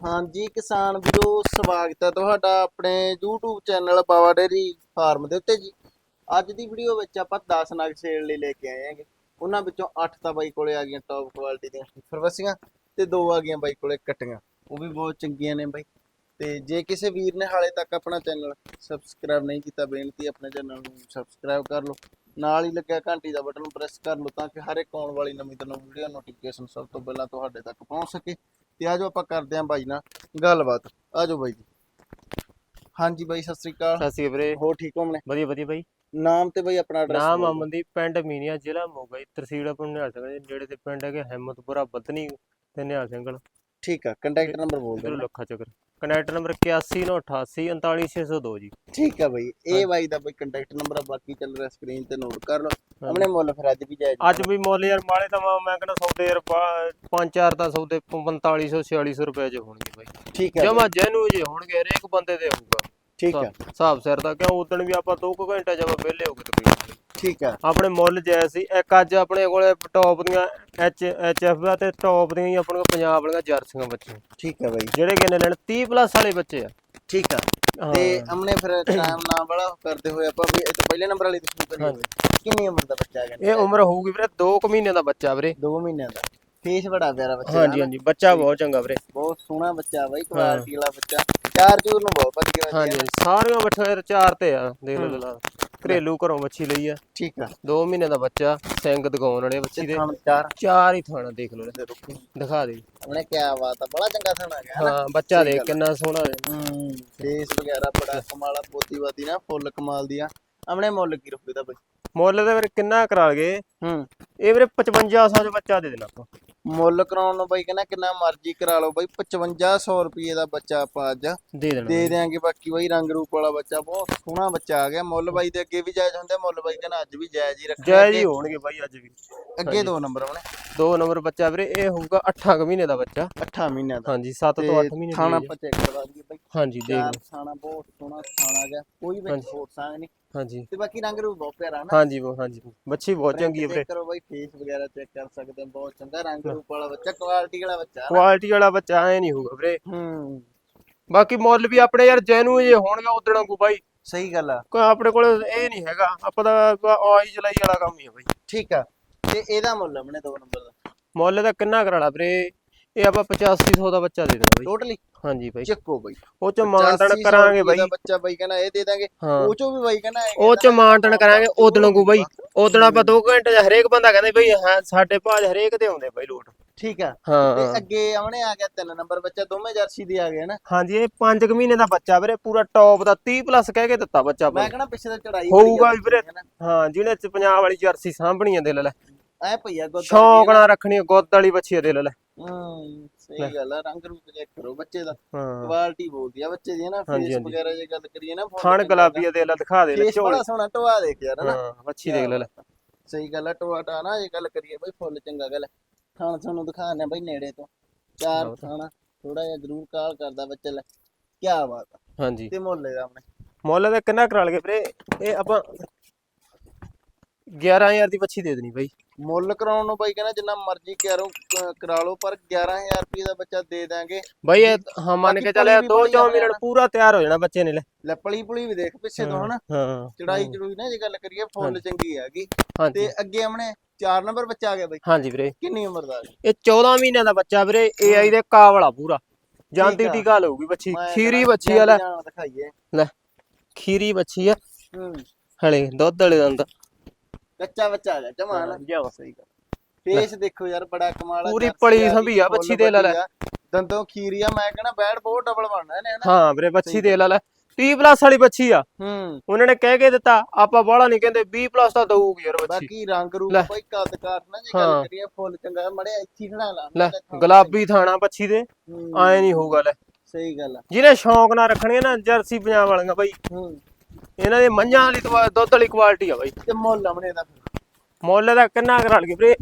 ਹਾਂਜੀ ਕਿਸਾਨ ਵੀਰੋ, ਸਵਾਗਤ ਹੈ ਤੁਹਾਡਾ ਆਪਣੇ YouTube channel Bawa dairy farm ਦੇ ਉੱਤੇ ਜੀ। ਅੱਜ ਦੀ ਵੀਡੀਓ ਵਿੱਚ ਆਪਾਂ 10 ਨਗ ਸੇਲ ਲਈ ਲੈ ਕੇ ਆਏ ਹਾਂਗੇ। ਉਹਨਾਂ ਵਿੱਚੋਂ 8 ਤਾਂ ਬਾਈ ਕੋਲੇ ਆ ਗਈਆਂ ਟੌਪ ਕੁਆਲਿਟੀ ਦੀਆਂ ਫਰਵਸੀਆਂ ਤੇ ਦੋ ਆ ਗਈਆਂ ਬਾਈ ਕੋਲੇ ਕੱਟੀਆਂ। ਉਹ ਵੀ ਬਹੁਤ ਚੰਗੀਆਂ ਨੇ ਬਾਈ। ਤੇ ਜੇ ਕਿਸੇ ਵੀਰ ਨੇ ਹਾਲੇ ਤੱਕ ਆਪਣਾ ਚੈਨਲ ਸਬਸਕ੍ਰਾਈਬ ਨਹੀਂ ਕੀਤਾ, ਬੇਨਤੀ ਆਪਣੇ ਚੈਨਲ ਨੂੰ ਸਬਸਕ੍ਰਾਈਬ ਕਰ ਲਓ। ਨਾਲ ਹੀ ਲੱਗਿਆ ਘੰਟੀ ਦਾ ਬਟਨ ਪ੍ਰੈਸ ਕਰ ਲਓ ਤਾਂ ਕਿ ਹਰ ਇੱਕ ਆਉਣ ਵਾਲੀ ਨਵੀਂ ਤੋਂ ਨਵੀਂ ਵੀਡੀਓ ਨੋਟੀਫਿਕੇਸ਼ਨ ਸਭ ਤੋਂ ਪਹਿਲਾਂ ਤੁਹਾਡੇ ਤੱਕ ਪਹੁੰਚ ਸਕੇ। ਤੇ ਆਜੋ ਆਪਾਂ ਕਰਦੇ ਆਂ ਬਾਈ ਨਾਲ ਗੱਲਬਾਤ। ਆਜੋ ਬਾਈ ਜੀ। ਹਾਂਜੀ ਬਾਈ ਸਤਿ ਸ੍ਰੀ ਅਕਾਲ। ਸਤਿ ਸ਼੍ਰੀ ਅਕਾਲ ਵੀਰੇ। ਹੋ ਠੀਕ ਹੋ ਮਨੇ? ਵਧੀਆ ਵਧੀਆ ਬਾਈ। ਨਾਮ ਤੇ ਬਾਈ ਆਪਣਾ ਐਡਰੈਸ ਨਾਮ ਅਮਨਦੀਪ ਪਿੰਡ ਮੀਨੀਆ ਜ਼ਿਲ੍ਹਾ ਮੋਗਾ ਜੀ ਤਹਿਸੀਲ ਆਪਣਾ ਨਿਹਾਲ ਸਿੰਘ ਨੇੜੇ ਦੇ ਪਿੰਡ ਹੈਗੇ ਹਿੰਮਤਪੁਰਾ ਬੱਧਨੀ ਤੇ ਨਿਹਾਲ ਸਿੰਘ। ਠੀਕ ਆ ਕੰਟੈਕਟ ਨੰਬਰ ਬੋਲ ਦਿਓ। ਲੱਖਾ ਚੱਕਰ। ਕਨੈਕਟ ਨੰਬਰ 8198 39602 ਜੀ। ਠੀਕ ਆ ਬਾਈ ਇਹ ਬਾਈ ਦਾ ਬਾਈ ਕੰਟੈਕਟ ਨੰਬਰ ਆ ਬਾਕੀ ਚੱਲ ਰਿਹਾ ਸਕਰੀਨ ਤੇ ਨੋਟ ਕਰ ਲਓ। ਆਪਣੇ ਮੁੱਲ ਫਿਰ ਅੱਜ ਵੀ ਜਾਇਜ਼ ਅੱਜ ਵੀ ਮੁੱਲ ਯਾਰ ਮਾਲੇ ਤਾਂ ਮੈਂ ਕਹਿੰਦਾ ਸੌਦੇ ਯਾਰ ਪਾ- ਪੰਜ ਚਾਰ ਤਾਂ ਸੌਦੇ 4500 4600 ਰੁਪਏ ਚ ਹੋਣਗੇ ਬਾਈ। ਠੀਕ ਆ ਜਮਾ ਜੈਨੂ ਜੇ ਹੋਣਗੇ ਹਰੇਕ ਬੰਦੇ ਦੇ ਹੋਊਗਾ। ਠੀਕ ਆ। ਹਿਸਾਬ ਸਿਰ ਦਾ ਕਿਉਂ? ਉਦਣ ਵੀ ਆਪਾਂ 2 ਘੰਟੇ ਜਮਾ ਵਿਹਲੇ ਹੋ ਗਏ ਤਕਰੀਬਨ ਠੀਕ ਆ। ਆਪਣੇ ਮੁੱਲ ਜੈ ਸੀ ਇੱਕ ਅੱਜ ਆਪਣੇ ਕੋਲੇ ਟੌਪ ਦੀਆਂ ਐਚ ਐਚ ਐਫ ਆ ਤੇ ਟੌਪ ਦੀਆਂ ਹੀ ਆਪਣੇ ਕੋਲ ਪੰਜਾਬ ਵਾਲੀਆਂ ਜਰਸੀਆਂ ਬੱਚੇ ਠੀਕ ਆ ਬਾਈ। ਜਿਹੜੇ ਕਿੰਨੇ ਲੈਣ? 30 ਪਲੱਸ ਵਾਲੇ ਬੱਚੇ ਆ। ਠੀਕ ਆ। ਹਾਂ। ਤੇ ਅਮਨੇ ਫਿਰ ਟਾਈਮ ਨਾ ਬੜਾ ਕਰਦੇ ਹੋਏ ਆਪਾਂ ਵੀ ਇਹ ਤੋਂ ਪਹਿਲੇ ਨੰਬਰ ਵਾਲੀ ਤੁਸੀਂ ਕਰੀਏ ਕਿੰਨੀ ਉਮਰ ਦਾ ਬੱਚਾ ਹੈਗਾ? ਇਹ ਉਮਰ ਹੋਊਗੀ ਵੀਰੇ 2 ਕੁ ਮਹੀਨੇ ਦਾ ਬੱਚਾ ਵੀਰੇ। 2 ਮਹੀਨਿਆਂ ਦਾ। ਫੇਸ ਬੜਾ ਪਿਆਰਾ ਬੱਚਾ ਦਾ ਹਾਂਜੀ। ਹਾਂਜੀ। ਬੱਚਾ ਬਹੁਤ ਚੰਗਾ ਵੀਰੇ। ਬਹੁਤ ਸੋਹਣਾ ਬੱਚਾ ਬਾਈ ਕੁਆਲਿਟੀ ਵਾਲਾ ਬੱਚਾ। ਚਾਰ ਚੂਰ ਨੂੰ ਬਹੁਤ ਵਧੀਆ ਹਾਂਜੀ ਸਾਰੀਆਂ ਬੱਠੇ ਚਾਰ ਤੇ ਆ ਦੇਖ ਲਓ ਲਾ ਘਰੇਲੂ ਘਰੋਂ ਬੱਚੀ ਲਈ ਆ। ਠੀਕ ਆ। 2 ਮਹੀਨੇ ਦਾ ਬੱਚਾ ਸਿੰਘ ਦਿਖਾਉਣ ਵਾਲੇ ਬੱਚੀ ਦੇ। ਚਾਰ। ਚਾਰ ਹੀ ਥਾਣਾ ਦੇਖ ਲਓ। ਦਿਖਾ ਦੇ। ਉਹਨੇ ਕਿਆ ਬਾਤ ਆ ਬੜਾ ਚੰਗਾ ਥਾਣਾ ਗਿਆ ਹਾਂ ਬੱਚਾ ਦੇਖ ਕਿੰਨਾ ਸੋਹਣਾ ਹੈ। ਹੂੰ ਫੇਸ ਵਗੈਰਾ ਬੜਾ ਕਮਾਲਾ ਪੋਤੀ ਵਾਦੀ ਨਾ ਫੁੱਲ ਕਮਾਲ ਦੀ ਆ। ਆਪਣੇ ਮੁੱਲ ਕੀ ਰੁਪਏ ਦਾ ਬਾਈ? ਮੁੱਲ ਦੇ ਵੀਰੇ ਕਿੰਨਾ ਕਰਾ ਲਗੇ? ਹੂੰ। ਇਹ ਵੀਰੇ 5500 ਚ ਬੱਚਾ ਦੇ ਦੇਣਾ ਆਪਾਂ। ਮੁੱਲ ਕਰਾਉਣ ਨੂੰ ਬਾਈ ਕਹਿੰਦਾ ਕਿੰਨਾ ਮਰਜ਼ੀ ਕਰਾ ਲਓ ਬਾਈ 5500 ਰੁਪਏ ਦਾ ਬੱਚਾ ਆਪਾਂ ਅੱਜ। ਦੇ ਦੇਣਾ ਦੇ ਦਿਆਂਗੇ ਬਾਕੀ ਬਾਈ ਰੰਗ ਰੂਪ ਵਾਲਾ ਬੱਚਾ ਬਹੁਤ ਸੋਹਣਾ ਬੱਚਾ ਆ ਗਿਆ। ਮੁੱਲ ਬਾਈ ਦੇ ਅੱਗੇ ਵੀ ਜਾਇਜ਼ ਹੁੰਦੇ ਮੁੱਲ ਬਾਈ ਕਹਿੰਦਾ ਅੱਜ ਵੀ ਜਾਇਜ਼ ਹੀ ਰੱਖਣਾ ਜੈ ਜੀ ਹੋਣਗੇ ਬਾਈ ਅੱਜ ਵੀ। ਅੱਗੇ ਦੋ ਨੰਬਰ ਉਹਨੇ ਦੋ ਨੰਬਰ ਬੱਚਾ ਵੀਰੇ ਇਹ ਹੋਊਗਾ 8 ਕੁ ਮਹੀਨੇ ਦਾ ਬੱਚਾ। 8 ਮਹੀਨਿਆਂ ਦਾ। ਹਾਂਜੀ 7 ਤੋਂ 8 ਤੇ ਮਹੀਨੇ age ਆਪਾਂ ਚੈੱਕ ਕਰਵਾ ਦਈਏ ਬਾਈ। ਹਾਂਜੀ ਦੇਖ ਲਓ। ਥਾਣਾ ਬਹੁਤ ਸੋਹਣਾ ਥਾਣਾ ਗਿਆ। ਕੋਈ ਹਾਂਜੀ। ਹੋਰ ਸਾਂਗ ਨਹੀਂ। ਹਾਂਜੀ। ਤੇ ਬਾਕੀ ਰੰਗ ਰੂਪ ਬਹੁਤ ਪਿਆਰਾ ਨਾ। ਹਾਂਜੀ ਹਾਂਜੀ। ਬੱਚੀ ਬਹੁਤ ਚੰਗੀ ਹੈ ਵੀਰੇ। ਕਰੋ ਬਾਈ ਫੇਸ ਵਗੈਰਾ ਚੈੱਕ ਕਰ ਸਕਦੇ ਹੋ ਬਹੁਤ ਚੰਗਾ ਰੰਗ ਰੂਪ ਵਾਲਾ ਬੱਚਾ ਕੁਆਲਿਟੀ ਵਾਲਾ ਬੱਚਾ ਨਾ। ਕੁਆਲਿਟੀ ਵਾਲਾ ਬੱਚਾ ਐ ਨਹੀਂ ਹੋਊਗਾ ਵੀਰੇ। ਹੂੰ। ਬਾਕੀ ਮੁੱਲ ਵੀ ਆਪਣੇ ਯਾਰ ਜੈਨੂ ਜੇ ਹੋਣਗੇ ਉਦਣ ਕੋ ਬਾਈ। ਸਹੀ ਗੱਲ ਆ। ਕੋਈ ਆਪਣੇ ਕੋਲ ਇਹ ਨਹੀਂ ਹੈਗਾ। ਆਪਾਂ ਤਾਂ ਆਈ ਚਲਾਈ ਵਾਲਾ ਕੰਮ ਹੀ ਆ ਬਾਈ। ਠੀਕ ਆ। ਤੇ ਇਹਦਾ ਮੁੱਲ ਆਪਣੇ ਦੋ ਨੰਬਰ ਦਾ। ਮੁੱਲ ਦਾ ਕਿੰਨਾ ਕਰਾਣਾ ਵੀਰੇ? ਇਹ ਆਪਾਂ 8500 ਦਾ ਬੱਚਾ ਦੇ ਦੇਣਾ ਬਾਈ। ਟੋਟਲੀ ਹਾਂਜੀ ਬਾਈ। ਚੱਕੋ ਬਾਈ। ਉਹ ਚ 85 ਕਰਾਂਗੇ ਬਾਈ। ਦਾ ਬੱਚਾ ਬਾਈ ਕਹਿੰਦਾ ਇਹ ਦੇ ਦਾਂਗੇ। ਉਹ ਚੋਂ ਵੀ ਬਾਈ ਕਹਿੰਦਾ ਉਹ ਚ ਮਾਨਤਨ ਕਰਾਂਗੇ ਉਦਣ ਕੋ ਬਾਈ। ਉਦਣ ਆਪਾਂ 2 ਘੰਟੇ 'ਚ ਹਰੇਕ ਬੰਦਾ ਕਹਿੰਦਾ ਬਈ ਹਾਂ ਸਾਡੇ ਭਾਜ ਹਰੇਕ ਦੇ ਆਉਂਦੇ ਬਾਈ ਲੋਟ। ਠੀਕ ਆ। ਤੇ ਅੱਗੇ ਆਉਣੇ ਆ ਗਿਆ ਤਿੰਨ ਨੰਬਰ ਬੱਚਾ ਦੋਵੇਂ ਜਰਸੀ ਦੇ ਆ ਗਏ ਨਾ ਹਾਂਜੀ ਇਹ 5 ਕੁ ਮਹੀਨੇ ਦਾ ਬੱਚਾ ਵੀਰੇ ਪੂਰਾ ਟੌਪ ਦਾ 30 ਪਲੱਸ ਕਹਿ ਕੇ ਦਿੱਤਾ ਬੱਚਾ ਮੈਂ। ਕਹਿੰਦਾ ਪਿੱਛੇ ਤਾਂ ਚੜਾਈ ਹੋਊਗਾ ਵੀਰੇ। ਹਾਂ ਜਿਹਨੇ ਚ ਪੰਜਾਬ ਵਾਲੀ ਜਰਸੀ ਸਾਂਭਣੀ ਆ ਦਿਲ ਲੈ ਐ ਭਈਆ ਗੁੱਦ ਸ਼ੌਂਕ ਨਾਲ ਰੱਖਣੀ ਗੁੱਦ ਵਾਲੀ ਬੱਚੀ ਆ ਦਿਲ ਲੈ। ਹੂੰ ਸਹੀ ਗੱਲ ਆ ਰੰਗ ਰੂਪ ਚੈੱਕ ਕਰੋ ਬੱਚੇ ਦਾ। ਹਾਂ। ਕੁਆਲਿਟੀ ਬੋਲਦੀ ਆ ਬੱਚੇ ਦੀ ਨਾ ਹਾਂਜੀ, ਫੇਸ ਹਾਂਜੀ। ਵਗੈਰਾ ਜੇ ਗੱਲ ਕਰੀਏ ਨਾ ਥਣ ਗੁਲਾਬੀ ਆ ਦਿਲ ਲੈ ਦਿਖਾ ਦੇ ਲੈ ਫੇਸ ਝੋਲ। ਬੜਾ ਸੋਹਣਾ ਦੇਖ ਯਾਰ ਹਨਾ। ਹਾਂ ਬੱਚੀ ਦੇਖ ਲੈ ਲੈ। ਸਹੀ ਗੱਲ ਆ ਟੋਆ ਟਾ ਨਾ ਜੇ ਗੱਲ ਕਰੀਏ ਬਈ ਫੁੱਲ ਚੰਗਾ ਗੱਲ ਥਾਣ ਤੁਹਾਨੂੰ ਦਿਖਾਣੇ ਬਈ ਨੇੜੇ ਤੋਂ। ਚਾਰ ਬਹੁਤ। ਥਾਣਾ ਥੋੜਾ ਜਿਹਾ ਜ਼ਰੂਰ ਕਾਲ ਕਰਦਾ ਬੱਚੇ ਲੈ। ਕੀ ਬਾਤ ਆ। ਹਾਂਜੀ। ਤੇ ਮੁੱਲ ਇਹਦਾ ਆਪਣੇ। ਮੁੱਲ ਦਾ ਕਿੰਨਾ ਕਰਾ ਲਗੇ ਵੀਰੇ? ਇਹ ਆਪਾਂ 11000 ਦੀ ਬੱਚੀ ਦੇ ਦੇਣੀ ਬਾਈ। ਮੁੱਲ ਕਰਾਉਣ ਨੂੰ ਬਾਈ ਕਹਿੰਦਾ ਜਿੰਨਾ ਮਰਜ਼ੀ ਕਰੋ ਕਰਾ ਲਓ ਪਰ 11000 ਰੁਪਏ ਦਾ ਬੱਚਾ ਦੇ ਦਾਂਗੇ ਬਾਈ ਇਹ ਹਾਂ ਮੰਨ ਕੇ ਚੱਲਿਆ ਪਲੀ ਵੀ ਦੋ ਬੜੀ ਚੌ ਆਪਣੇ ਮਿੰਟ ਨਾਲ। ਪੂਰਾ ਤਿਆਰ ਹੋ ਜਾਣਾ ਬੱਚੇ ਨੇ ਲੈ। ਲੈ ਪਲੀ ਪੁਲੀ ਵੀ ਦੇਖ ਪਿੱਛੇ ਤੋਂ ਹਨਾ। ਹਾਂ ਚੜਾਈ ਚੜੂਈ ਨਾ ਜੇ ਗੱਲ ਕਰੀਏ ਫੁੱਲ ਚੰਗੀ ਹੈਗੀ। ਤੇ ਅੱਗੇ ਆਪਣੇ 4 ਨੰਬਰ ਬੱਚਾ ਆ ਗਿਆ ਬਾਈ। ਹਾਂਜੀ ਵੀਰੇ। ਕਿੰਨੀ ਉਮਰ ਦਾ ਇਹ? 14 ਮਹੀਨਿਆਂ ਦਾ ਬੱਚਾ ਵੀਰੇ AI ਦੇ ਕਾਵਲਾ ਪੂਰਾ। ਜਾਂਦੀ। ਟੀਕਾ ਲਊਗੀ ਬੱਚੀ। ਖੀਰੀ ਬੱਚੀ ਆ ਲੈ ਲੈ ਖੀਰੀ ਬੱਚੀ ਆ। ਹੂੰ। ਹਲੇ ਦੁੱਧ ਵਾਲੇ ਦੰਦ ਕੱਚਾ ਬੱਚਾ ਆ ਗਿਆ ਜਮਾ ਨਾ। ਜਾ ਸਹੀ ਗੱਲ। ਫੇਸ ਦੇਖੋ ਯਾਰ ਬੜਾ ਕਮਾਲ ਆ ਪੂਰੀ ਪਲੀ ਸੰਭੀ ਆ ਬੱਚੀ ਦੇ ਲੈ ਲੈ। ਦੰਦੋਂ ਖੀਰੀ ਆ ਮੈਂ ਕਹਿੰਦਾ ਬੈਡ ਬਹੁਤ ਡਬਲ ਬਣਨਾ ਇਹਨੇ ਹਨਾ। ਹਾਂ ਵੀਰੇ ਬੱਚੀ ਦੇ ਲੈ ਲੈ। 30 ਪਲੱਸ ਵਾਲੀ ਬੱਚੀ ਆ। ਹੂੰ। ਉਹਨਾਂ ਨੇ ਕਹਿ ਕੇ ਦਿੱਤਾ ਆਪਾਂ ਬਾਹਲਾ ਨਹੀਂ ਕਹਿੰਦੇ 20 ਪਲੱਸ ਤਾਂ ਦਊਗੀ ਯਾਰ ਬੱਚੀ। ਬਾਕੀ ਰੰਗ ਰੂਪ। ਕੋਈ ਕੱਦ ਕਾਠ ਨਾ ਜੇ ਗੱਲ। ਕਰੀਏ ਫੁੱਲ ਚੰਗਾ ਮੜਿਆ ਇੱਥੇ ਖੜਾ ਲਾ ਲੈ ਗੁਲਾਬੀ ਥਾਣਾ ਬੱਚੀ ਦੇ ਐ ਨਹੀਂ ਹੋਊਗਾ ਲੈ। ਸਹੀ ਗੱਲ ਆ। ਜਿਹਨੇ ਸ਼ੌਂਕ ਨਾਲ ਰੱਖਣੀਆਂ ਨਾ ਜਰਸੀ ਪੰਜਾਬ ਵਾਲੀਆਂ ਬਾਈ। ਹੂੰ। ਇਹਨਾਂ ਦੇ ਮੱਝਾਂ ਵਾਲੀ ਤਵਾ- ਦੁੱਧ ਵਾਲੀ ਕੁਆਲਿਟੀ ਆ ਬਾਈ। ਤੇ ਮੁੱਲ ਆਮਣੇ ਦਾ ਮੁੱਲ ਦਾ ਕਿੰਨਾ ਕਰਾ ਲਗੇ ਵੀਰੇ?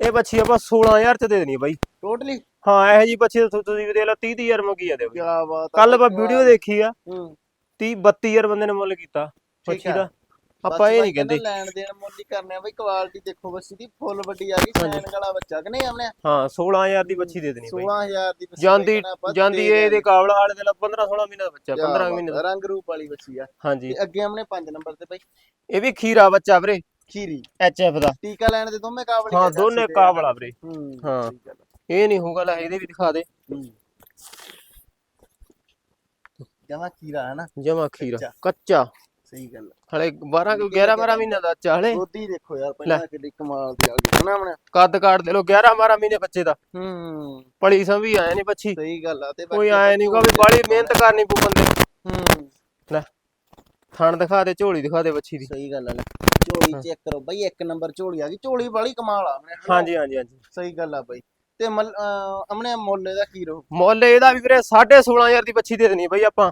ਇਹ ਬੱਚੀ ਆਪਾਂ 16000 ਚ ਦੇ ਦੇਣੀ ਆ ਬਾਈ। ਟੋਟਲੀ ਹਾਂ ਇਹੋ ਜੀ ਬੱਚੀ ਤੁ- ਤੁਸੀਂ ਵੀ ਦੇਖ ਲਓ 30000 ਮੰਗੀ ਜਾਂਦੇ ਕੀ ਬਾਤ ਆ ਕੱਲ ਆਪਾਂ ਵੀਡੀਓ ਦੇਖੀ ਆ। ਹੂੰ। 30 32000 ਬੰਦੇ ਨੇ ਮੁੱਲ ਕੀਤਾ। ਠੀਕ ਬੱਚੀ ਆ। ਦਾ। ਆਪਾਂ ਇਹ ਨਹੀਂ ਕਹਿੰਦੇ ਲੈਣ ਦੇਣ ਮੁੱਲ ਹੀ ਕਰਨੇ ਆ ਬਈ ਕੁਆਲਿਟੀ ਦੇਖੋ ਬੱਸੀ ਦੀ ਫੁੱਲ ਵੱਡੀ ਆ ਗਈ ਸੈਨ ਵਾਲਾ ਬੱਚਾ ਕਿ ਨਹੀਂ ਆਮਨੇ ਹਾਂ 16000 ਦੀ ਬੱਚੀ ਦੇ ਦੇਣੀ ਬਾਈ। 16000 ਦੀ ਬੱਸੀ ਜਾਂਦੀ ਜਾਂਦੀ ਇਹ ਦੇ। ਕਾਬਲਾ ਵਾਲੇ ਦੇ 15 16 ਮਹੀਨੇ ਦਾ ਬੱਚਾ ਕਿਆ 15 ਬਾਤ ਮਹੀਨੇ ਦਾ। ਰੰਗ ਰੂਪ ਵਾਲੀ ਬੱਸੀ ਆ। ਹਾਂਜੀ। ਅੱਗੇ ਆਮਨੇ 5 ਨੰਬਰ ਤੇ ਬਈ। ਇਹ ਵੀ ਖੀਰਾ ਬੱਚਾ ਵੀਰੇ। ਖੀਰੀ। ਐਚਐਫ ਦਾ। ਟੀਕਾ ਲੈਣ ਦੇ ਦੋਵੇਂ ਕਾਬਲ ਹਾਂ ਦੋਨੇ ਕਾਬਲਾ ਵੀਰੇ। ਹੂੰ। ਇਹ ਨਹੀਂ ਹੋਊਗਾ ਲੈ ਇਹਦੇ ਵੀ ਦਿਖਾ ਦੇ। ਜਮਾ ਖੀਰਾ ਹੈ ਨਾ। ਜਮਾ ਖੀਰਾ ਕੱਚਾ। ਸਹੀ ਗੱਲ। ਹਲੇ 12 ਕਿ 11 12 ਮਹੀਨੇ ਦਾ ਬੱਚਾ ਹਲੇ। ਗੋਦੀ ਦੇਖੋ ਯਾਰ ਪਹਿਲਾਂ ਕਿੱਡੀ ਕਮਾਲ ਦੀ ਆ ਗਈ ਹੈ ਨਾ ਆਮਨੇ ਕੱਦ ਕਾਟ ਦੇ ਲੋ 11 12 ਮਹੀਨੇ ਬੱਚੇ ਦਾ। ਹੂੰ। ਪਲੀ ਸੰ ਵੀ ਆਏ ਨਹੀਂ ਬੱਚੀ। ਸਹੀ ਗੱਲ ਆ ਤੇ ਕੋਈ ਆਏ ਨਹੀਂ ਕੋ ਵੀ ਬੜੀ ਮਿਹਨਤ ਕਰਨੀ ਪਊ ਬੰਦੇ। ਹੂੰ। ਲੈ ਥਣ ਦਿਖਾ ਦੇ ਝੋਲੀ ਦਿਖਾ ਦੇ ਬੱਚੀ ਦੀ। ਸਹੀ ਗੱਲ ਆ ਲੈ ਝੋਲੀ ਚੈੱਕ ਕਰੋ ਬਈ ਇੱਕ ਨੰਬਰ ਝੋਲੀ ਆ ਗਈ ਝੋਲੀ ਵਾਲੀ ਕਮਾਲ ਆ ਆਪਣੇ ਹਾਂਜੀ ਹਾਂਜੀ ਹਾਂਜੀ। ਸਹੀ ਗੱਲ ਆ ਬਈ ਤੇ ਅਮਨੇ ਮੁੱਲ ਇਹਦਾ ਕੀ ਰਹੂ? ਮੁੱਲ ਇਹਦਾ ਵੀ ਵੀਰੇ 16500 ਦੀ ਬੱਚੀ ਦੇ ਦੇਣੀ ਬਈ ਆਪਾਂ।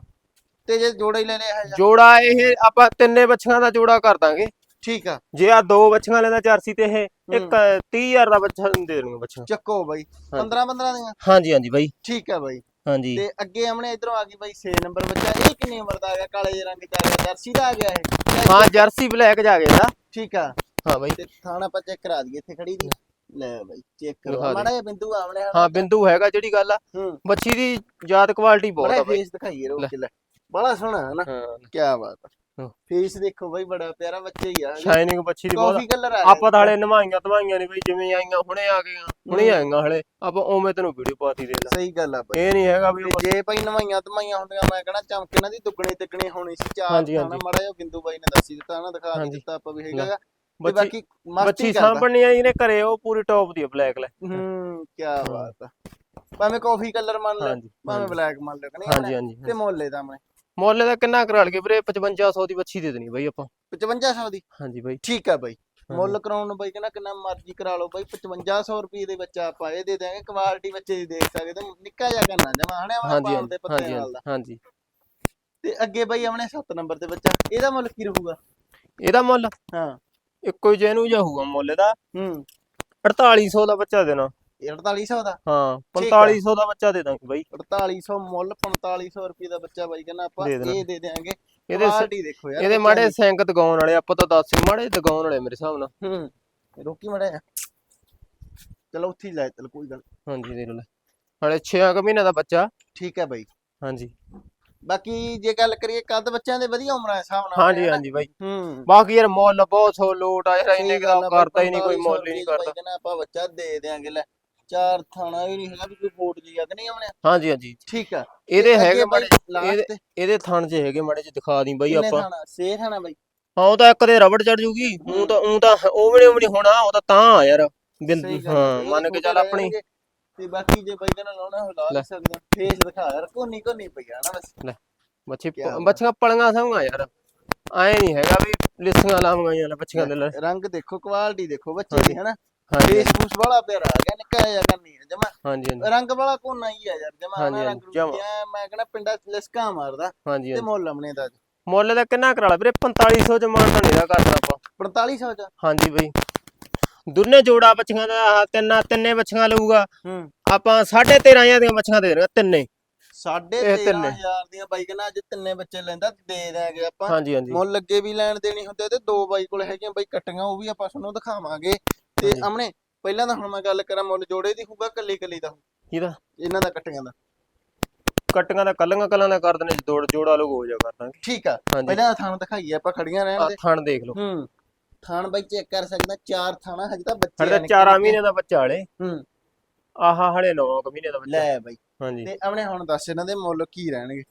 ਤੇ ਜੇ ਜੋੜਾ ਹੀ ਲੈ ਲਿਆ ਹੈ ਜੋੜਾ ਇਹ ਆਪਾਂ ਤਿੰਨੇ ਬੱਚੀਆਂ ਦਾ ਜੋੜਾ ਕਰ ਦਾਂਗੇ। ਠੀਕ ਆ। ਜੇ ਆ ਦੋ ਬੱਚੀਆਂ ਲੈਂਦਾ ਚਰਸੀ ਤੇ ਇਹ ਇੱਕ 30000 ਦਾ ਬੱਚਾ ਦੇ ਦੇਣਗੇ ਬੱਚਾ ਚੱਕੋ ਬਈ 15 15 ਦੀਆਂ? ਹਾਂਜੀ ਹਾਂਜੀ ਬਾਈ। ਠੀਕ ਆ ਬਈ। ਹਾਂਜੀ। ਤੇ ਅੱਗੇ ਅਮਨੇ ਇਧਰੋਂ ਆ ਗਈ ਬਈ 6 ਨੰਬਰ ਬੱਚਾ ਇਹ ਕਿੰਨੀ ਉਮਰ ਦਾ ਆ ਗਿਆ? ਕਾਲੇ ਜਿਹੇ ਰੰਗ ਦਾ ਆ ਗਿਆ ਜਰਸੀ ਦਾ ਆ ਗਿਆ ਇਹ? ਹਾਂ ਜਰਸੀ ਬਲੈਕ ਜਾ ਗਿਆ ਠੀਕ ਆ। ਹਾਂ ਬਾਈ। ਤੇ ਥਾਣਾ ਆਪਾਂ ਚੈੱਕ ਕਰਾ ਦਈਏ ਇੱਥੇ ਖੜੀ ਦੀ। ਲੈ ਬਈ ਚੈੱਕ ਕਰੋ। ਮਾੜਾ ਜਿਹਾ ਬਿੰਦੂ ਆਵਣੇ ਹਾਂ ਬਿੰਦੂ ਹੈਗਾ ਜਿਹੜੀ ਗੱਲ ਆ। ਬੱਚੀ ਦੀ ਜਾਤ ਕੁਆਲਿਟੀ ਬਹੁਤ ਆ ਬਾਈ। ਫੇਸ ਦਿਖਾਈਏ ਰੋਕ ਕੇ ਲੈ। ਬੜਾ ਸੋਹਣਾ ਹੈ ਨਾ। ਹਾਂ। ਕੀ ਬਾਤ ਹਾਂ। ਫੇਸ ਦੇਖੋ ਬਈ ਬੜਾ ਪਿਆਰਾ ਬੱਚਾ ਹੀ ਆ। ਸ਼ਾਈਨਿੰਗ ਬੱਚੀ ਦੀ ਬਹੁਤ ਕਾਫੀ ਕਲਰ ਆ ਆਪਾਂ ਤਾਂ ਹਲੇ ਨਵਾਈਆਂ ਧਵਾਈਆਂ ਨਹੀਂ ਬਈ ਜਿਵੇਂ ਆਈਆਂ ਹੁਣੇ ਆ ਗਈਆਂ। ਹੁਣੇ ਆਈਆਂ ਹਲੇ। ਆਪਾਂ ਉਵੇਂ ਤੈਨੂੰ ਵੀਡੀਓ ਪਾਤੀ ਦੇ ਲੈ। ਸਹੀ ਗੱਲ ਆ ਬਈ। ਇਹ ਨਹੀਂ ਹੈਗਾ ਵੀ ਜੇ ਭਾਈ ਨਵਾਈਆਂ ਧਮਾਈਆਂ ਹੁੰਦੀਆਂ ਮੈਂ ਕਹਣਾ ਚਮਕ ਇਹਨਾਂ ਦੀ ਦੁੱਗਣੀ ਤਿੱਗਣੀ ਹੋਣੀ ਸੀ। ਚਾਰ ਹਾਂਜੀ। ਮਾੜਾ ਜਿਹਾ ਬਿੰਦੂ ਬਾਈ ਨੇ ਦੱਸੀ ਦਿੱਤਾ ਨਾ ਦਿਖਾ। ਦਿੱਤਾ ਆਪਾਂ ਵੀ ਹੈਗਾ ਬਾਕੀ ਬੱਚੀ ਸਾਂਭਣੀ ਆ ਇਹਨੇ ਘਰੇ ਉਹ ਪੂਰੀ ਟੌਪ ਦੀ ਬਲੈਕ ਲੈ। ਹੂੰ ਕੀ ਬਾਤ ਆ। ਭਾਵੇਂ ਕਾਫੀ ਕਲਰ ਮੰਨ ਲੈ ਭਾਵੇਂ ਬਲੈਕ ਮੰਨ ਲੈ ਕਿ ਨਹੀਂ ਤੇ ਮੁੱਲ ਇਹਦਾ ਮੈਂ ਮੁੱਲ ਦਾ ਕਿੰਨਾ ਕਰਾ ਲਗੇ ਵੀਰੇ? 5500 ਦੀ ਬੱਚੀ ਦੇ ਦੇਣੀ ਬਾਈ ਆਪਾਂ। 5500 ਦੀ? ਹਾਂਜੀ ਬਾਈ। ਠੀਕ ਆ ਬਾਈ। ਮੁੱਲ ਕਰਾਉਣ ਨੂੰ ਬਾਈ ਕਹਿੰਦਾ ਕਿੰਨਾ ਮਰਜ਼ੀ ਕਰਾ ਲਓ ਬਾਈ 5500 ਰੁਪਏ ਦੇ ਬੱਚਾ ਆਪਾਂ ਇਹ ਦੇ ਦਾਂਗੇ ਕੁਆਲਿਟੀ ਬੱਚੇ ਦੀ ਦੇਖ ਸਕਦੇ। ਨਿੱਕਾ ਜਿਹਾ ਕਰਨਾ ਜਮਾ ਵਾਲਾ ਹਾਂਜੀ ਪਾਲ ਦੇ ਪੱਤੇ ਨਾਲ ਦਾ। ਹਾਂਜੀ। ਤੇ ਅੱਗੇ ਬਾਈ ਆਪਣੇ 7 ਨੰਬਰ ਤੇ ਬੱਚਾ ਇਹਦਾ ਮੁੱਲ ਕੀ ਰਹੂਗਾ? ਇਹਦਾ ਮੁੱਲ ਹਾਂ। ਇੱਕੋ ਹੀ ਜਿਹਨੂੰ ਜਾ ਹੋਊਗਾ ਮੁੱਲ ਇਹਦਾ। ਹੂੰ। 4800 ਦਾ ਬੱਚਾ ਦੇਣਾ। 4800 ਦਾ। ਹਾਂ ਠੀਕ ਆ। 4500 ਦਾ ਬੱਚਾ ਦੇ ਦਾਂਗੇ ਬਾਈ। 4800 ਮੁੱਲ 4500 ਰੁਪਏ ਦਾ ਬੱਚਾ ਬਾਈ ਕਹਿੰਦਾ ਆਪਾਂ ਦੇ। ਇਹ ਦੇ ਦੇਾਂਗੇ ਇਹਦੇ ਕੁਆਲਿਟੀ ਦੇਖੋ ਯਾਰ ਇਹਦੇ ਮਾੜੇ ਦੀ। ਸੈਂਕ ਦਗਾਉਣ ਵਾਲੇ ਆਪਾਂ ਤਾਂ ਦੱਸ ਮਾੜੇ ਦਗਾਉਣ ਵਾਲੇ ਮੇਰੇ ਹਿਸਾਬ ਨਾਲ। ਹੂੰ ਰੋਕੀ ਮੜਾ ਚਲੋ ਉੱਥੇ ਹੀ ਲੈ ਚਲ ਕੋਈ ਗੱਲ ਹਾਂਜੀ ਦੇਖ ਲੈ। ਹਲੇ 6 ਮਹੀਨੇ ਦਾ ਬੱਚਾ। ਠੀਕ ਹੈ ਬਾਈ। ਹਾਂਜੀ। ਬਾਕੀ ਜੇ ਗੱਲ ਕਰੀਏ ਕੱਦ ਬੱਚਿਆਂ ਦੇ ਵਧੀਆ ਉਮਰਾਂ ਦੇ ਹਿਸਾਬ ਨਾਲ ਹਾਂਜੀ? ਹਾਂਜੀ ਬਾਈ। ਹੂੰ। ਬਾਕੀ ਯਾਰ ਮੁੱਲ ਬਹੁਤ ਸੋ ਲੋਟ ਆ ਯਾਰ ਇੰਨੇ ਦਾ ਗੱਲ ਕਰਦਾ ਹੀ ਨਹੀਂ ਕੋਈ 4500 ਮੁੱਲ ਹੀ ਨਹੀਂ ਕਰਦਾ। ਆਪਾਂ ਬੱਚਾ ਦੇ ਦੇਾਂਗੇ ਲੈ। ਚਾਰ ਥਾਣਾ ਵੀ ਨਹੀਂ ਹੈਗਾ ਵੀ ਕੋਈ ਫੋਟ ਜੀ ਆ ਕਿ ਨਹੀਂ ਆਉਣੇ। ਹਾਂਜੀ ਹਾਂਜੀ। ਠੀਕ ਆ। ਇਹਦੇ ਹੈਗੇ ਮਾੜੇ ਇਹਦੇ ਇਹਦੇ ਥਣ 'ਚ ਹੈਗੇ ਮਾੜੇ ਚ ਦਿਖਾ ਦੀ ਬਾਈ ਆਪਾਂ। ਸੇ ਥਾਣਾ ਬਾਈ। ਹਾਂ ਉਹ ਤਾਂ ਇੱਕ ਦੇ ਰਬੜ ਚੜ ਜੂਗੀ ਉਹ ਤਾਂ ਉਹ ਤਾਂ ਉਹ ਵੀ ਨਹੀਂ ਹੋਣਾ ਉਹ ਤਾਂ ਤਾਂ ਆ ਯਾਰ। ਹਾਂ ਮੰਨ ਕੇ ਚੱਲ ਆਪਣੀ। ਤੇ ਬਾਕੀ ਜੇ ਬਾਈ ਕਹਿੰਦਾ ਲਾਉਣਾ ਹੋ ਲਾ ਲੈ। ਸਕਦੇ ਫੇਸ ਦਿਖਾ ਯਾਰ ਕੋਨੀ ਕੋਨੀ ਪਈਆ ਨਾ ਬਸ। ਬੱਚੇ ਕਿਆ ਬਾਤ। ਬੱਚੀਆਂ ਪਲੀਆਂ ਸੰਗਾ ਯਾਰ। ਐ ਨਹੀਂ ਹੈਗਾ ਵੀ ਲਿਸੀਆਂ ਲਾਵਾਂਗਾ ਯਾਰ ਬੱਚੀਆਂ ਦੇ ਲੈ ਰੰਗ ਦੇਖੋ ਕੁਆਲਿਟੀ ਦੇਖੋ ਬੱਚੇ ਦੀ ਹੈਨਾ? ਹਾਂਜੀ ਫੇਸ ਫੂਸ ਵਾਲਾ ਪਿਆਰਾ ਆ ਗਿਆ ਨਿੱਕਾ ਜਿਹਾ ਕਰਨੀ ਹੈ ਜਮਾ। ਹਾਂਜੀ ਹਾਂਜੀ। ਰੰਗ ਵਾਲਾ ਕੋਨਾ ਹੀ ਆ ਯਾਰ ਜਮਾ ਹਾਂਜੀ, ਨਾ ਹਾਂਜੀ, ਰੰਗ ਜਮਾਂ। ਰੁਕਿਆ ਮੈਂ ਕਹਿੰਦਾ ਪਿੰਡਾਂ ਲਿਸਕਾ ਮਾਰਦਾ ਹਾਂਜੀ ਤੇ ਹਾਂਜੀ। ਮੁੱਲ ਲਮਣੇ ਦਾ ਮੁੱਲ ਦਾ ਕਿੰਨਾ ਕਰਾ ਲਾ ਵੀਰੇ 4500 ਚ ਮਾਨ ਤਾਂ ਨਹੀਂ ਦਾ ਕਰਦਾ ਆਪਾਂ 4500 ਚ? ਹਾਂਜੀ ਬਈ। ਦੋਨੇ ਜੋੜਾ ਬੱਚੀਆਂ ਦਾ ਆਹ ਤਿੰਨਾਂ ਤਿੰਨੇ ਬੱਚੀਆਂ ਲਊਗਾ। ਹੂੰ। ਆਪਾਂ 13500 ਦੀਆਂ ਬੱਚੀਆਂ ਦੇ ਦੇਣਗੇ ਤਿੰਨੇ। ਸਾਢੇ ਇਹ ਤਿੰਨੇ। 13000 ਦੀਆਂ ਬਾਈ ਕਹਿੰਦਾ ਅੱਜ ਤਿੰਨੇ ਬੱਚੇ ਲੈਂਦਾ ਦੇ ਦਾਂਗੇ ਆਪਾਂ। ਹਾਂਜੀ ਹਾਂਜੀ। ਮੁੱਲ ਅੱਗੇ ਵੀ ਲੈਣ ਦੇਣੀ ਹੁੰਦੇ ਤੇ ਦੋ ਬਾਈ ਕੋਲ ਹੈਗੀਆਂ ਬਾਈ ਕੱਟੀਆਂ ਉਹ ਵੀ ਆਪਾਂ ਤੁਹਾਨੂੰ ਦਿਖਾਵਾਂਗੇ। ਤੇ ਹਾਂਜੀ। ਅਮਨੇ ਪਹਿਲਾਂ ਤਾਂ ਹੁਣ ਮੈਂ ਗੱਲ ਕਰਾਂ ਮੁੱਲ ਜੋੜੇ ਦੀ ਹੋਊਗਾ ਕੱਲੀ ਕੱਲੀ ਦਾ ਇਹਦਾ ਇਹਨਾਂ ਦਾ ਕੱਟੀਆਂ ਦਾ। ਕਟੀਆਂ ਦਾ ਕੱਲੀਆਂ ਕੱਲਾਂ ਦਾ ਕਰ ਦੇਣੇ ਜੋੜ ਜੋੜਾ ਲੋਗ ਹੋ ਜਾ ਕਰ ਦਾਂਗੇ। ਠੀਕ ਆ ਹਾਂਜੀ। ਪਹਿਲਾਂ ਥਾਣ ਦਿਖਾਈਏ ਆਪਾਂ ਖੜੀਆਂ ਰਹਿਣ ਦੇ। ਥਣ ਦੇਖ ਲਓ। ਹੂੰ ਥਾਣ ਬਾਈ ਚੈੱਕ ਕਰ ਸਕਦਾ ਚਾਰ ਥਾਣਾ ਹਜੇ ਤਾਂ ਬੱਚੇ ਆ ਤਾਂ ਨਿੱਕੇ 4 ਨਿੱਕੇ। ਮਹੀਨੇ ਦਾ ਬੱਚਾ ਹਲੇ। ਹੂੰ। ਆਹਾ ਹਲੇ 9 ਮਹੀਨੇ ਦਾ ਬੱਚਾ। ਲੈ ਬਾਈ। ਹਾਂਜੀ। ਤੇ ਅਮਨੇ ਹੁਣ ਦੱਸ ਇਹਨਾਂ ਦੇ ਮੁੱਲ ਕੀ ਰਹਿਣਗੇ?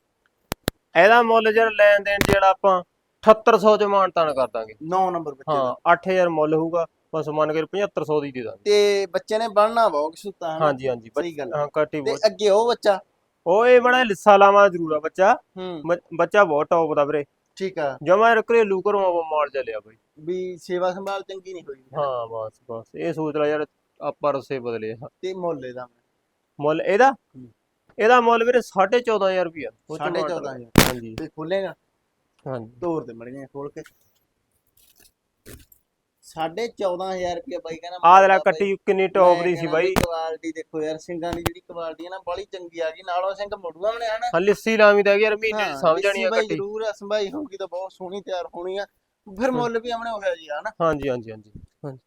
ਇਹਦਾ ਮੁੱਲ ਜਿਹੜਾ ਲੈਣ ਦੇਣ ਜਿਹੜਾ ਆਪਾਂ 7800 ਚ ਮਾਨ ਤਾਨ ਕਰ ਦਾਂਗੇ। 9 ਨੰਬਰ ਬੱਚੇ ਹਾਂ ਦਾ। 8000 ਮੁੱਲ ਹੋਊਗਾ। ਬਸ ਮੰਨ ਕੇ 7500 ਦੀ ਦੇ ਦਾਂਗੇ। ਤੇ ਬੱਚੇ ਨੇ ਬਣਨਾ ਬਹੁਤ ਸੁੱਤਾ ਹਾਂਜੀ ਹਾਂਜੀ ਸਹੀ ਗੱਲ। ਹਾਂ ਕੱਟੀ ਤੇ ਬਹੁਤ। ਅੱਗੇ ਉਹ ਬੱਚਾ? ਉਹ ਇਹ ਬੜਾ ਲਿੱਸਾ ਲਾਵਾ ਜ਼ਰੂਰ ਆ ਬੱਚਾ। ਹੂੰ। ਬ- ਬੱਚਾ ਬਹੁਤ ਟੌਪ ਦਾ ਵੀਰੇ। ਠੀਕ ਆ। ਜਮਾ ਘਰੇਲੂ ਘਰੋਂ ਆਪਾਂ ਮਾਲ ਚੱਲਿਆ ਬਈ। ਵੀ ਸੇਵਾ ਸੰਭਾਲ ਚੰਗੀ ਨਹੀਂ ਹੋਈ। ਹਾਂ ਬਸ ਬਸ। ਇਹ ਸੋਚ ਲੈ ਯਾਰ ਆਪਾਂ ਰਸੇ ਬਦਲੇ ਆ। ਤੇ ਮੁੱਲ ਇਹਦਾ? ਮੁੱਲ ਇਹਦਾ? ਇਹਦਾ ਮੁੱਲ ਵੀਰੇ 14500 ਰੁਪਿਆ ਸਾਢੇ ਚੌਦਾਂ ਹਜ਼ਾਰ। ਹਾਂਜੀ। ਤੇ ਖੋਲੇਗਾ? ਹਾਂਜੀ। ਤੋਰ ਦੇ ਮੜੀਆਂ ਖੋਲ ਕੇ। ਸਾਢੇ 14000 ਰੁਪਏ ਬਾਈ ਕਹਿੰਦਾ ਆਹ ਦੇਖ ਕੱਟੀ ਕਿੰਨੀ ਟੌਪ ਦੀ ਸੀ ਬਾਈ। ਕੁਆਲਿਟੀ ਦੇਖੋ ਯਾਰ ਸਿੰਘਾਂ ਦੀ ਜਿਹੜੀ ਕੁਆਲਿਟੀ ਹੈ ਨਾ ਬੜੀ ਚੰਗੀ ਆ ਗਈ। ਨਾਲੋਂ ਸਿੰਘ ਮੋੜੂਆ ਬਣੇ ਹਨਾ ਹਾਂ ਲਿੱਸੀ ਲਾਵੀ ਦਾ ਯਾਰ ਮਹੀਨੇ ਹਾਂ, ਚ ਸਮਝ ਜਾਣੀ ਆ ਦੇਸੀ ਬਾਈ ਕੱਟੀ। ਜ਼ਰੂਰ ਆ ਸੰਭਾਈ ਹੋਊਗੀ ਤਾਂ ਬਹੁਤ ਸੋਹਣੀ ਤਿਆਰ ਹੋਣੀ ਆ। ਫਿਰ ਮੁੱਲ ਵੀ ਆਪਣੇ ਹੋਇਆ ਜੀ ਹਨਾ ਹਾਂਜੀ ਹਾਂਜੀ ਹਾਂਜੀ ਹਾਂਜੀ।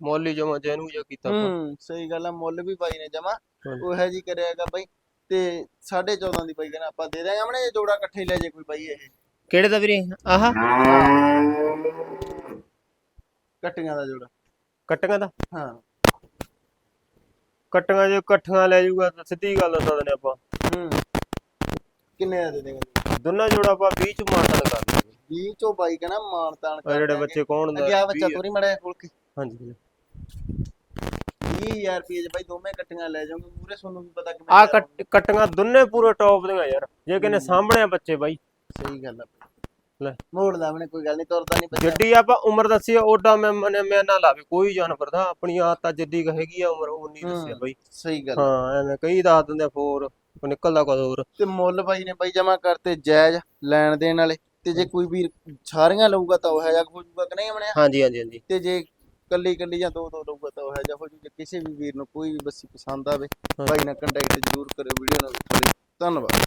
ਮੋਲੀ ਜਮਾ ਜੈਨੂੰ ਜਿਹਾ ਕੀਤਾ। ਹੂੰ ਸਹੀ ਗੱਲ ਆ ਮੁੱਲ ਵੀ ਬਾਈ ਨੇ ਜਮਾ। ਉਹ ਹੈ ਜੀ ਕਰਿਆਗਾ ਬਾਈ। ਤੇ 14.5 ਦੀ ਬਾਈ ਕਹਿੰਦਾ ਆਪਾਂ ਦੇ ਦਾਂਗੇ ਆਪਣੇ ਜੋੜਾ ਇਕੱਠੇ ਹੀ ਲੈ ਜੇ ਕੋਈ ਬਾਈ ਇਹ। ਕਿਹੜੇ ਦਾ ਵੀਰੇ? ਆਹ। ਕੱਟੀਆਂ ਦਾ ਜੋੜਾ। ਕੱਟੀਆਂ ਦਾ? ਹਾਂ। ਕੱਟੀਆਂ ਜੇ ਇਕੱਠੀਆਂ ਲੈ ਜਾਊਗਾ ਤਾਂ ਸਿੱਧੀ ਗੱਲ ਦੱਸ ਦਿੰਦੇ ਆਪਾਂ। ਹੂੰ। ਕਿੰਨੇ ਦਾ ਦੇ ਦੇਂਗੇ ਦੋਨਾਂ ਜੋੜਾ ਆਪਾਂ 20 ਚ ਮਾਰਤਾ ਕਰ 20 ਚੋਂ ਬਾਈ ਕਹਿੰਦਾ ਮਾਨ ਤਾਨ ਆ ਜਿਹੜੇ ਬੱਚੇ ਕੌਣ ਦਾ ਅੱਗੇ ਆ ਬੱਚਾ 20 ਤੋਰੀ ਮੜਿਆ ਖੋਲ ਕੇ। ਹਾਂਜੀ ਵੀਰੇ। 20000 ਰੁਪਏ ਚ ਬਾਈ ਦੋਵੇਂ ਕੱਟੀਆਂ ਲੈ ਜਾਓਗੇ ਮੂਰੇ ਤੁਹਾਨੂੰ ਵੀ ਪਤਾ ਆ ਕਿਵੇਂ ਕੱਟ ਕੱਟੀਆਂ ਦੋਨੇ ਪੂਰੇ ਟੌਪ ਦੀਆਂ ਯਾਰ। ਜੇ ਕਿਨੇ ਸਾਹਮਣੇ ਆ ਬੱਚੇ ਬਾਈ। ਸਹੀ ਗੱਲ ਆ। ਲੈ। ਮੋੜਦਾ ਆਪਣੇ ਕੋਈ ਗੱਲ ਨਹੀਂ ਤੁਰਦਾ ਨਹੀਂ ਬੱਚਾ ਜੱਡੀ ਆਪਾਂ ਉਮਰ ਦੱਸੀ ਓਡਾ ਮੈਂ ਮਨੇ ਮੈਂ ਨਾ ਲਾਵੇ ਕੋਈ ਜਾਨਵਰ ਦਾ ਆਪਣੀ ਆਦਤ ਤਾਂ ਜਿੱਡੀ ਹੈਗੀ ਆ ਉਮਰ ਉਹ ਨਹੀਂ ਦੱਸਿਆ। ਬਾਈ ਸਹੀ ਗੱਲ। ਹਾਂ ਐਵੇਂ ਕਈ ਦੱਸ ਦਿੰਦੇ ਫੋਰ ਨਿਕਲਦਾ ਕਦੋਂ ਹੋਰ ਤੇ ਮੁੱਲ ਬਾਈ ਨੇ ਬਾਈ ਜਮਾ ਕਰਤੇ ਜਾਇਜ਼ ਲੈਣ ਦੇਣ ਵਾਲੇ ਤੇ ਜੇ ਕੋਈ ਵੀਰ ਸਾਰੀਆਂ ਲਊਗਾ ਤਾਂ ਉਹ ਹੈ ਜਾਂ ਹੋ ਜਾਊਗਾ ਕਿ ਨਹੀਂ ਬਣਿਆ ਹਾਂਜੀ ਹਾਂਜੀ ਹਾਂਜੀ ਤੇ ਜੇ ਕੱਲੀ ਕੱਲੀ ਜਾਂ ਦੋ ਦੋ ਲਊਗਾ ਤਾਂ ਉਹ ਹੈ ਜਾਂ ਹੋ ਜੂ ਜੇ ਕਿਸੇ ਵੀ ਵੀਰ ਨੂੰ ਕੋਈ ਵੀ ਬੱਸੀ ਪਸੰਦ ਆਵੇ। ਬਾਈ ਨਾਲ ਕੰਟੈਕਟ ਜ਼ਰੂਰ ਕਰਿਓ ਵੀਡੀਓ ਨਾਲ ਧੰਨਵਾਦ